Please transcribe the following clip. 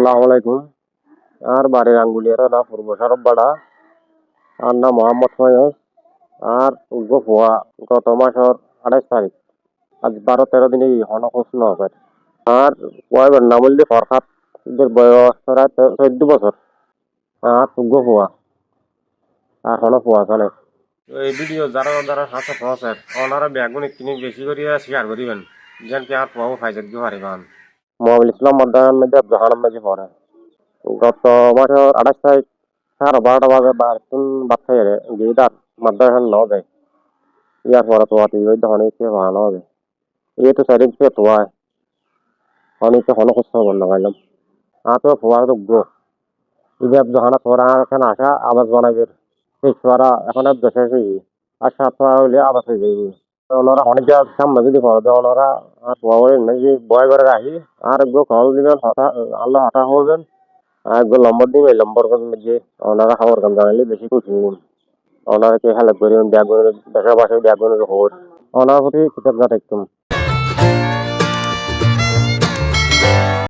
আসসালামু আলাইকুম। আর বাড়ির আঙ্গুলিয়ার না পূর্ব সরব বাড়া। আর না মোহাম্মদ ফয়জ। আর ফুয়া গত মাসের আঠাইশ তারিখ। আজ বারো তেরো দিনে হন প্রশ্ন হবে আর কয়বার নাম বললে ফরহাত বয়স প্রায় চোদ্দ বছর। আর ফুয়া আর হন ফুয়া চলে এই ভিডিও যারা যারা হাতে পৌঁছে ওনারা ব্যাগুনি কিনে বেশি করিয়া শেয়ার করিবেন। যেন কি আর ফুয়াও ফাইজত গিয়ে পারিবান। মোহাম্মদ ইসলাম মাদ্দান মধ্যে জাহান মধ্যে পড়ে গত মাসের আঠাশ তারিখ সাড়ে বারোটা বাজে বারোজন বাচ্চা এরে গিয়ে তার মাদ্রাসা ন যায় ইয়ার পরে তো আতি ওই ধরনের সে ভালো হবে। এই তো সাইড সে তো আয় অনেক হলো কষ্ট বন্ধ পাইলাম আর তো ফোয়া তো গো ইজাব যখন তোরা এখানে আসা আবাস বানাবে সেই ছোয়ারা এখন আর দেশে আর সাত ছোয়া হইলে আবাস হয়ে যাবে ওনারা অনেক সামনে যদি পড়ে ওনারা আর ফোয়া মেজি বয় করে রাখি, আর একগো কল দিবেন হঠা আল্লাহ হঠা হবেন, আর একগো নম্বর দিবে নম্বর যে ওনারা খবর কাম জানাইলে বেশি খুশি হইবেন। ওনারা কে হেল্প করিবেন ব্যাগুনের দেশের পাশে ব্যাগুনের হোর ওনার প্রতি কৃতজ্ঞতা একদম।